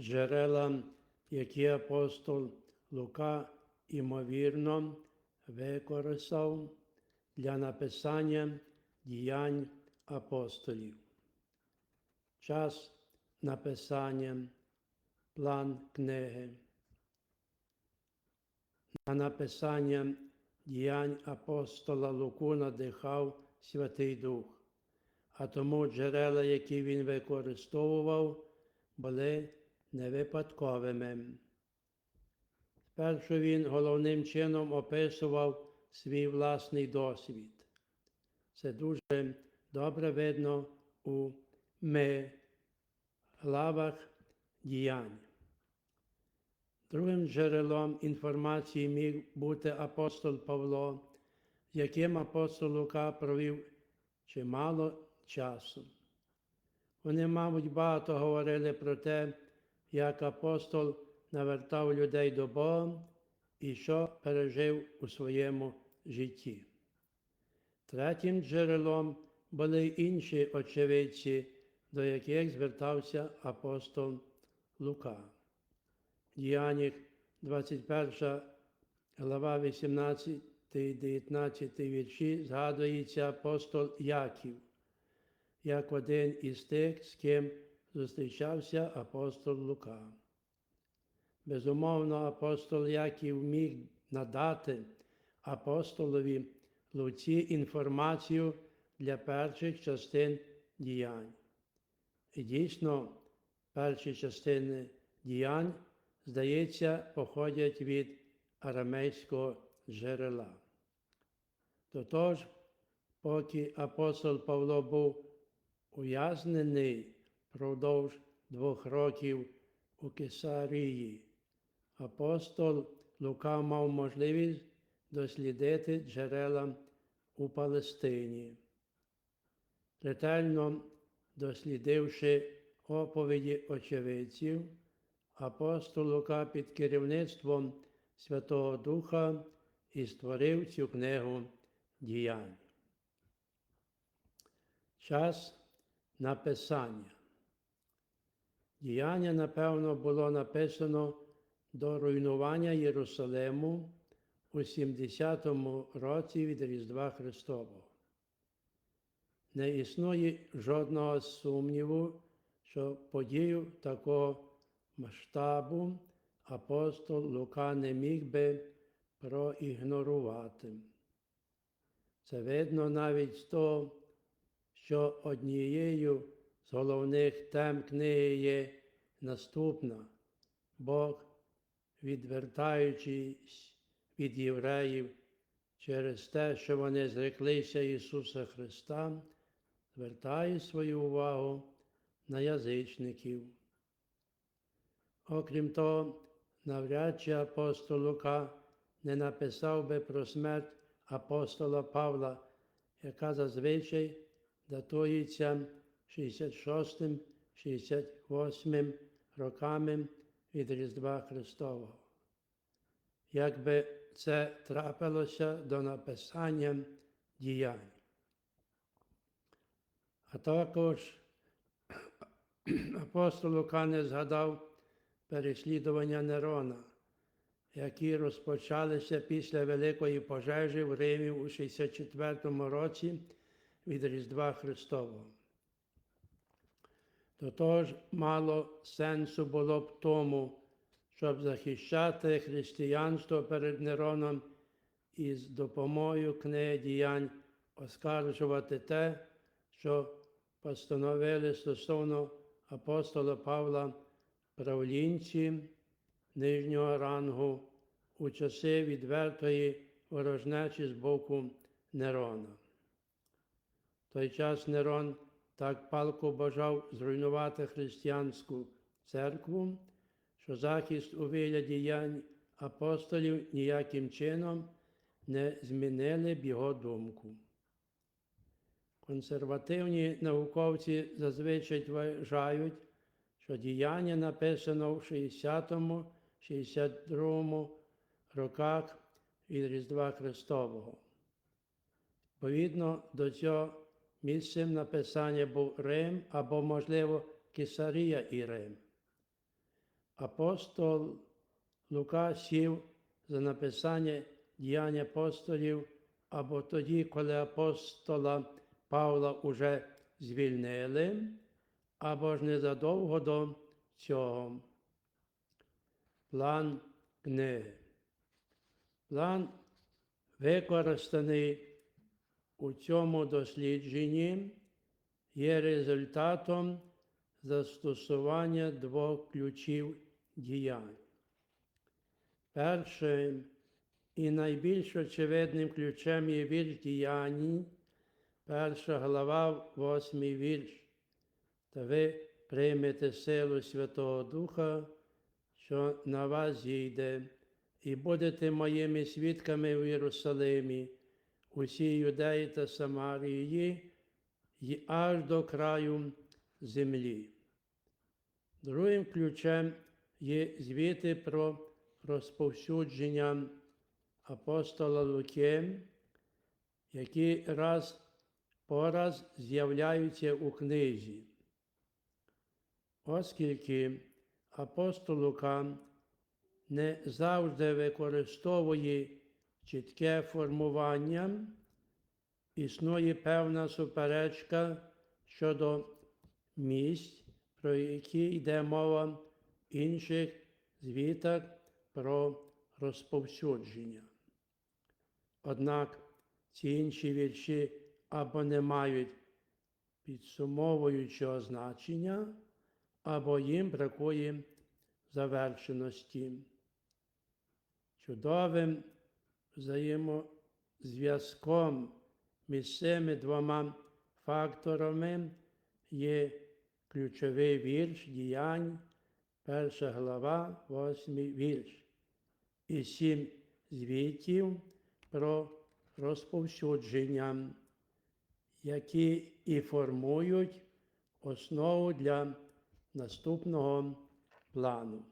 джерела, які апостол Лука імовірно використав для написання діянь апостолів. Час написання, план книги. На написання діянь апостола Луку надихав Святий Дух, а тому джерела, які він використовував, були невипадковими. Спершу він головним чином описував свій власний досвід. Це дуже добре видно у ми главах діянь. Другим джерелом інформації міг бути апостол Павло, яким апостол Лука провів чимало часу. Вони, мабуть, багато говорили про те, як апостол навертав людей до Бога і що пережив у своєму житті. Третім джерелом були інші очевидці, до яких звертався апостол Лука. Діяннях 21 глава 18 19 вірші згадується апостол Яків, як один із тих, з ким зустрічався апостол Лука. Безумовно, апостол Яків міг надати апостолові Луці інформацію для перших частин діянь. І дійсно, перші частини діянь, здається, походять від арамейського джерела. Тотож, поки апостол Павло був ув'язнений впродовж двох років у Кесарії, апостол Лука мав можливість дослідити джерела у Палестині. Ретельно дослідивши оповіді очевидців, апостол Лука під керівництвом Святого Духа і створив цю книгу діянь. Час написання. Діяння, напевно, було написано до руйнування Єрусалиму у 70-му році від Різдва Христового. Не існує жодного сумніву, що подію такого масштабу апостол Лука не міг би проігнорувати. Це видно навіть з того, що однією з головних тем книги є наступна Бог, відвертаючись від євреїв через те, що вони зреклися Ісуса Христа, звертає свою увагу на язичників. Окрім того, навряд чи апостол Лука не написав би про смерть апостола Павла, яка зазвичай датується 66-68 роками від Різдва Христового. Якби це трапилося до написання діянь. А також апостол Лука не згадав переслідування Нерона, які розпочалися після Великої пожежі в Римі у 64 році від Різдва Христового. Тотож мало сенсу було б тому, щоб захищати християнство перед Нероном і з допомогою книги діянь оскаржувати те, що постановили стосовно апостола Павла правлінці нижнього рангу у часи відвертої ворожнечі з боку Нерона. В той час Нерон так палко бажав зруйнувати християнську церкву, що захист у вигляді діянь апостолів ніяким чином не змінили б його думку. Консервативні науковці зазвичай вважають, що діяння написано в 60-62 роках від Різдва Христового. Відповідно до цього місцем написання був Рим або, можливо, Кесарія і Рим. апостол Лука сів за написання діянь апостолів, або тоді, коли апостола Павла уже звільнили, або ж незадовго до цього. План книги. План використаний у цьому дослідженні є результатом застосування двох ключів діянь. Першим і найбільш очевидним ключем є вірш діянь, перша глава, восьмий вірш. Та ви приймете силу Святого Духа, що на вас зійде, і будете моїми свідками в Єрусалимі, усій Юдеї та Самарії, і аж до краю землі. Другим ключем є звіти про розповсюдження апостола Луки, які раз по раз з'являються у книзі. Оскільки апостол Лука не завжди використовує чітке формування, існує певна суперечка щодо місць, про які йде мова в інших звітах про розповсюдження. Однак ці інші вірші або не мають підсумовуючого значення, або їм бракує завершеності. Чудовим взаємозв'язком між цими двома факторами є ключовий вірш діянь, перша глава, восьмий вірш, і сім звітів про розповсюдження, які і формують основу для наступного плану.